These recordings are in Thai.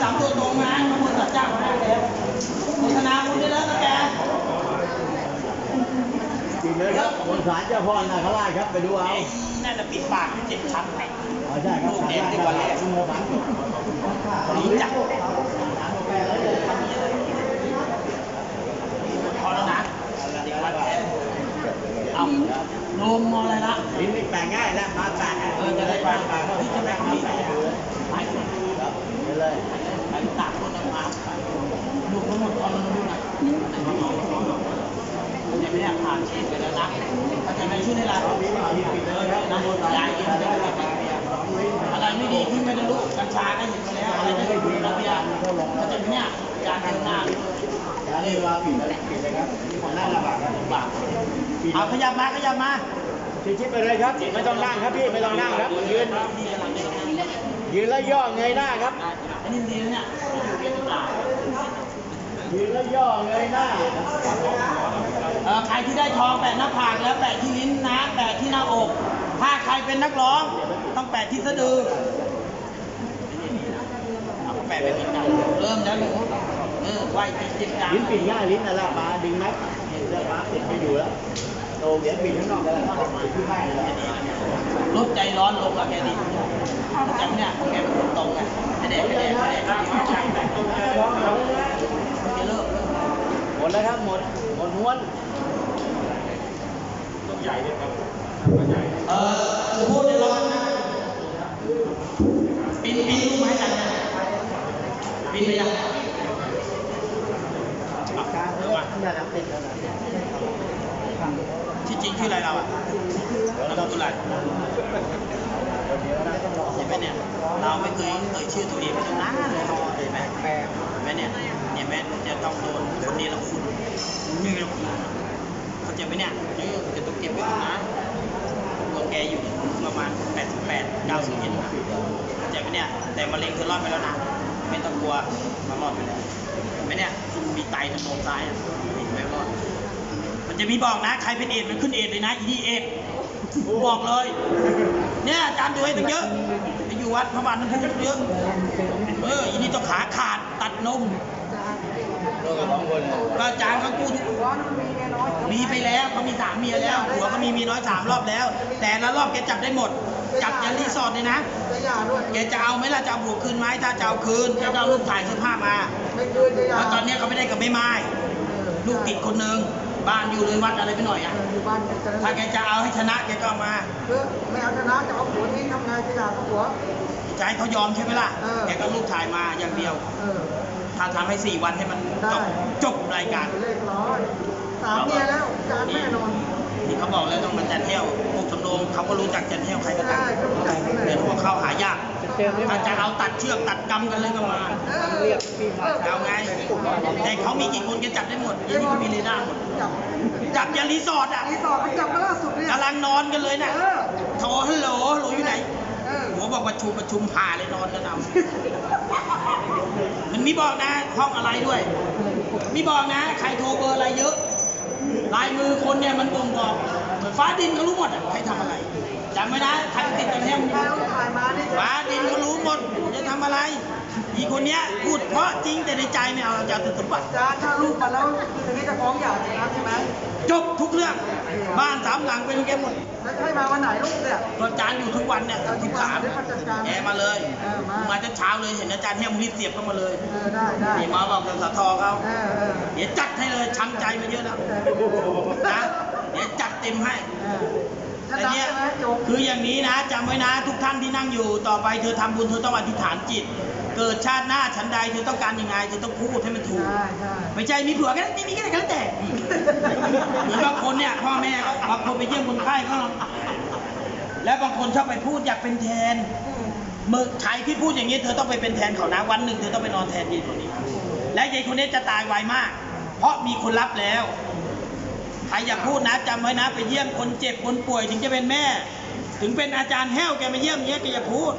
สามตัวตรงนะพระพุทธเจ้ามาได้แล้วโฆษณาคุณได้แล้วนะแกจริงเลยครับบนศาลเจ้าพ่อนาคราชครับไปดูเอาไอ้นั่นน่ะปิดปากเจ็บช้ำไปอ๋อใช่ครับศาลเจ้าพ่อนาคราชคุณโมบังดีจังพอแล้วนะเด็กวัดแท้เอาลงมออะไรละลิ้นไม่แปลง่ายแล้วมาแปะเออจะได้ปปากปากก็ที่จะได้แปะไม่แปะไปครับไปเลย ตากคนน้ำมาลูกทั้งหมดตอนนั้ดูหน่อยยังไม่ได้ผ่านชีพไปแล้วนะเขาจะม่ช่วยได้รับนะยายกินได้อะไรไม่ดีขึ้นไม่ได้รู้กัญชาก็เห็นมาแล้วอะไรไม่ดีแล้วพี่ยาเขาจะเนี่ยการเดินหน้าการนี้เวลาปิดเลยปิดเลยครับหน้าระบาดครับบาเอาขยับมาขยับมาชิดๆไปเลยครับ ไม่ต้องนั่งครับพี่ ไม่ต้องนั่งครับยืน ยืนแล้วย่อเงยหน้าครับอันนี้ดีนะเนี่ยอยู่เวียนตายืนแล้วย่อเงยหน้า เออใครที่ได้ทองแปะหน้าผากแล้วแปะที่ลิ้นนะแปะที่หน้าอก ถ้าใครเป็นนักร้อง ต้องแปะที่สะดือเอาแปะไปกินกันเริ่มแล้วหนูเออไหวจริงจังลิ้นปิดง่ายลิ้นอะไรปลาดึงไหมเห็นแล้วปลาปิดไม่อยู่แล้ว โตเียวปินข้างนอกกันแล้วก็ปิดที่บ้านเลยรถใจร้อนลงกับแกดิจำเนี่ยแกเป็นคนตรงไงไม่ได้ไม่ได้ไม่ได้จะเลิกหมดแล้วครับหมดหมดม้วนเออพูดในร้อนนะปินปินรู้ไหมกันนะปินไปยัง การเลือกอย่าทำติดแล้ว ที่จริง ชื่ออะไรเราอะนามสกุลอะไรเห็นไหมเนี่ย เราไม่เคยเอ่ยชื่อตัวเองไม่ต้งนานเลยเห็นไหมเห็นไหมเนี่ยเนี่ยแม่จะต้องโดนคนนี้แล้วคุณนี่แล้วคุณเขาใจไหมเนี่ยเออจะต้องเก็บไว้ก่อนนะตัวแกอยู่ประมาณ 88 90เย็นนะเข้าใจไหมเนี่ย แต่มะเร็งเธอรอดไปแล้วนะ ไม่ต้องกลัวมารอดไปแล้วเห็นไหมเนี่ย คุณมีไตทางโน้มซ้าย อะไม่รอดมันจะมีบอกนะ ใครเป็นเอดมันขึ้นเอดเลยนะอีนี่เอดบอกเลย เนี่ยอาจารย์ดูให้ตั้งเยอะไปอยู่วัดพระบาทน้ำพุเยอะ เอออีนี่ต้องขาขาดตัดนมโดนกับสองคนก็อาจารย์เขาพูดมีไปแล้วเขามีสามเมียแล้วผัวก็มีมีน้อยสามรอบแล้ว แต่ละรอบแกจับได้หมด จับยันรีสอร์ทเลยนะแกจะเอาไหมล่ะจะเอาผัวคืนไหมถ้าจะเอาคืนแกก็เอารูปถ่ายเสื้อผ้ามาเพราะตอนนี้เขาไม่ได้กับไม่ไม้ลูกติดคนหนึ่ง บ้านอยู่เลยวัดอะไรไปหน่อยอะ อยู่บ้านจะถ้าแกจะเอาให้ชนะแกก็เอามาคือไม่เอาชนะจะเอาผัวทิ้งทำไงจะหย่ากับผัว จะให้เขายอมใช่ไหมล่ะเออแกก็รูปถ่ายมาอย่างเดียวเออถ้าทำให้4วันให้มันจบได้จบรายการเลขร้อยสามเมียแล้วจานแน่นอนนี่เขาบอกแล้วต้องมาจันเที่ยวพวกสำโรงเขาก็รู้จักจันเที่ยวใครก็ตามใช่ก็รู้จักกันเลยเดี๋ยวพวกเขาหายาก ถ้าจะเอาตัดเชือกตัดกำกันเลยก็มาเออเรียกปีมาเอาไงแต่เขามีกี่คนแกจับได้หมดยี่นี่ก็มีเรดาร์หมดจับยันรีสอร์ทอะรีสอร์ทมันจับมาล่าสุดเนี่ยกำลังนอนกันเลยน่ะโทรฮัลโหลฮัลโหลอยู่ไหนหัวบอกประชุมประชุมผ่าเลยนอนกันเอามันมีบอกนะห้องอะไรด้วย มีบอกนะ ใครโทรเบอร์อะไรเยอะลายมือคนเนี่ยมันบ่งบอก ฟ้าดินเขารู้หมดอะใครทำอะไรจำไว้นะใครติดกันแท้ใครเอาถ่ายมานี่ฟ้าดินเขารู้หมดจะทำอะไรอีคนเนี้ยพูดเพราะจริงแต่ในใจไม่เอาจะเอาแต่สมบัติจานถ้าลูกมาแล้วทีนี้จะฟ้องหย่าจริงนะใช่ไหมจบทุกเรื่องบ้านสามหลังเป็นของแกหมดแล้วให้มาวันไหนลูกเนี่ยก็อาจารย์อยู่ทุกวันเนี่ยสิบสามแกมาเลยเออมามาจะเช้าเลยเห็นอาจารย์เฮียมรีบเสียบเข้ามาเลยเออได้ได้นี่มาบอกกับสทเขาเออเออเดี๋ยวจัดให้เลยช้ำใจมาเยอะแล้วนะ เดี๋ยวจัดเต็มให้เออจะแต่ดับเนี้ยใช่ไหมจบคืออย่างนี้นะจำไว้นะทุกท่านที่นั่งอยู่ต่อไปเธอทำบุญเธอต้องอธิษฐานจิต เกิดชาติหน้าฉันใดเธอต้องการยังไงเธอต้องพูดให้มันถูกใช่ใช่ไม่ใช่มีผัวก็ได้ไม่มีก็ได้ก็แล้วแต่เหมือนบางคนเนี่ยพ่อแม่บางคนไปเยี่ยมคนไข้เขาแล้วบางคนชอบไปพูดอยากเป็นแทนมึงใครที่พูดอย่างนี้เธอต้องไปเป็นแทนเขานะวันหนึ่งเธอต้องไปนอนแทนยายคนนี้ และยายคนนี้จะตายไวมาก เพราะมีคนรับแล้ว ใครอยากพูดนะจำไว้นะ ไปเยี่ยมคนเจ็บคนป่วยถึงจะเป็นแม่ ถึงเป็นอาจารย์แห้วแกมาเยี่ยมเนี้ยแกอย่าพูด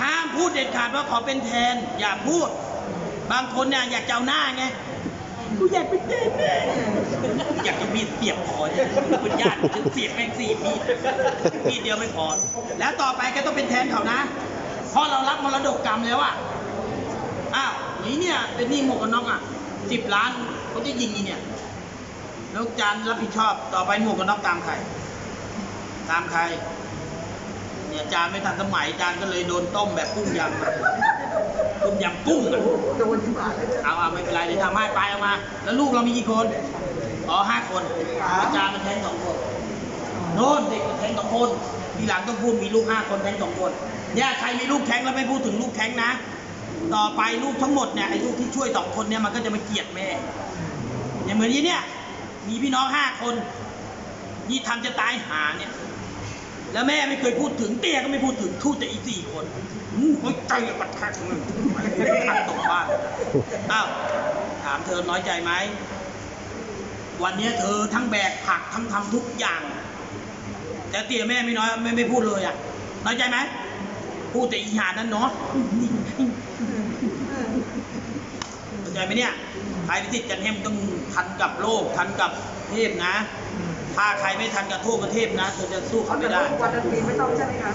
ห้ามพูดเด็ดขาดว่าขอเป็นแทน อย่าพูด บางคนเนี่ยอยากเจะเอาหน้าไงกูอยากเป็นแทนแม่อยากจะมีดเสียบคอเนี่ยคุณญาติฉันเสียบแม่งสี่มีดมีดเดียวไม่พอแล้วต่อไปก็ต้องเป็นแทนเขานะเพราะเรารับมรดกกรรมแล้วอะอ้าวนี่เนี่ยเป็นหนี้หมวกกันน็อกอะสิบล้านเขาจะยิงอีเนี่ย ล้วจานรับผิดชอบต่อไปหมวกกันน็อกตามใคร ตามใคร เนี่ยจานไม่ทันสมัยจานก็เลยโดนต้มแบบกุ้งยำอะต้มยำกุ้งอะโดนที่บ้านเลยเอาเอาไม่เป็นไรเดี๋ยวทำให้ไปเอามา แล้วลูกเรามีกี่คน อ๋อห้าคนอาจารย์มันแทงสองคนโน่นเด็กมันแทงสองคนทีหลังต้องพูดมีลูกห้าคนแทงสองคนเนี่ยใครมีลูกแท้งแล้วไม่พูดถึงลูกแท้งนะ ต่อไปลูกทั้งหมดเนี่ยไอ้ลูกที่ช่วยสองคนเนี่ยมันก็จะมาเกลียดแม่อย่างเหมือนนี้เนี่ย มีพี่น้องห้าคน นี่ทำจะตายหาเนี่ย แล้วแม่ไม่เคยพูดถึงเตี้ยก็ไม่พูดถึงพูดแต่อีสี่คนอืมหัวใจปัดแทกเลยขัดตกบ้านอ้าวถามเธอน้อยใจไหมวันเนี้ยเธอทั้งแบกผักทั้งทำทุกอย่าง แต่เตี้ยแม่ไม่น้อยไม่ไม่พูดเลยอะ น้อยใจไหมพูดแต่อีหานั่นเนาะเข้าใจไหมเนี่ย ใครที่ติดจันเทมต้องทันกับโลกทันกับเทพนะ ถ้าใครไม่ทันกับโทษกับเทพนะเธอจะสู้เขาเขาจะไม่ได้วันนั้นปีไม่ต้องใช่ไหมคะ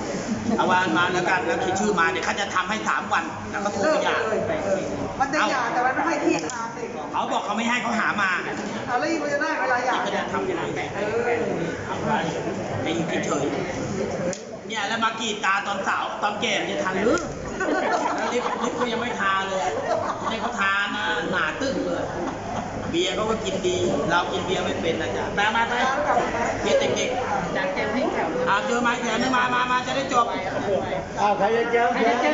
เอาวันมาแล้วกันแล้วเขียนชื่อมาเดี๋ยวเขาจะทำให้สามวันแล้วก็โทรเลิไปกหย่าเลยเออมันจะหย่าแต่มันไม่ให้ที่ทางสิเขาบอกเขาไม่ให้เขาหามาเอาแล้วมันจะได้เวลาหย่าก็จะทำยังไงเออเอาไปให้อยู่เฉยๆเนี่ยแล้วมากรีดตาตอนสาวตอนแก่มันจะทันหรือแล้วลิปลิปก็ยังไม่ทาเลยให้เขาทานะหนาตึ้งเลย เบียร์เขาก็กินดี เรากินเบียร์ไม่เป็นนะจ๊ะมามาไปเบียร์เด็กๆจากเจอให้แถวอ่าเจอไหมแถวนึงมามามาจะได้จบอ้าวใครจะเจอใครจะเจอ